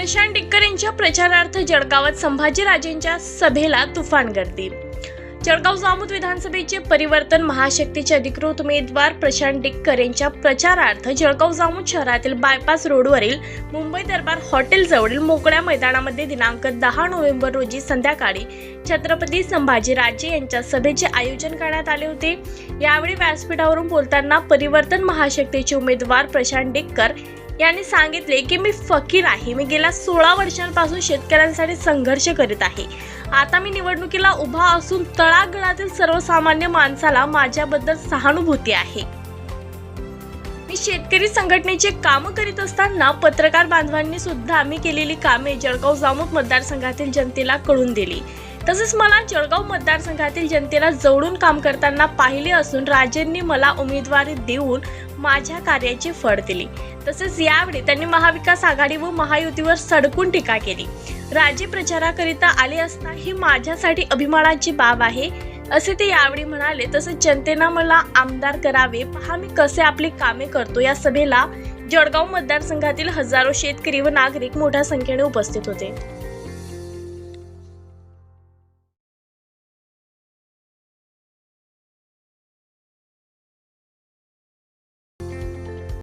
प्रशांत टिक्कर यांच्या प्रचारार्थ जळगावात संभाजीराजेंच्या सभेला तुफान गर्दी. जळगाव जामोद विधानसभेचे परिवर्तन महाशक्तीचे अधिकृत उमेदवार प्रशांत टिक्कर यांच्या प्रचारार्थ जळगाव जामोद शहरातील बायपास रोडवरील मुंबई दरबार हॉटेलजवळील मोकळ्या मैदानामध्ये दिनांक दहा नोव्हेंबर रोजी संध्याकाळी छत्रपती संभाजीराजे यांच्या सभेचे आयोजन करण्यात आले होते. यावेळी व्यासपीठावरून बोलताना परिवर्तन महाशक्तीचे उमेदवार प्रशांत डिक्कर यांनी सांगितले की मी फकीर आहे. मी गेल्या सोळा वर्षांपासून शेतकऱ्यांसाठी संघर्ष करीत आहे. आता मी निवडणुकीला उभा असून तळागळातील सर्वसामान्य माणसाला माझ्याबद्दल सहानुभूती आहे. मी शेतकरी संघटनेचे कामं करीत असताना पत्रकार बांधवांनी सुद्धा मी केलेली कामे जळगाव जामोद मतदारसंघातील जनतेला कळून दिली. तसेच मला जळगाव मतदारसंघातील जनतेला जवळून काम करताना पाहिले असून राजेंनी मला उमेदवारी देऊन माझ्या कार्याची फळ दिली. तसेच यावेळी त्यांनी महाविकास आघाडी व महायुतीवर सडकून टीका केली. राजे प्रचाराकरिता आले असता ही माझ्यासाठी अभिमानाची बाब आहे असे ते यावेळी म्हणाले. तसेच जनतेनं मला आमदार करावे पहा मी कसे आपली कामे करतो या सभेला जळगाव मतदारसंघातील हजारो शेतकरी व नागरिक मोठ्या संख्येने उपस्थित होते.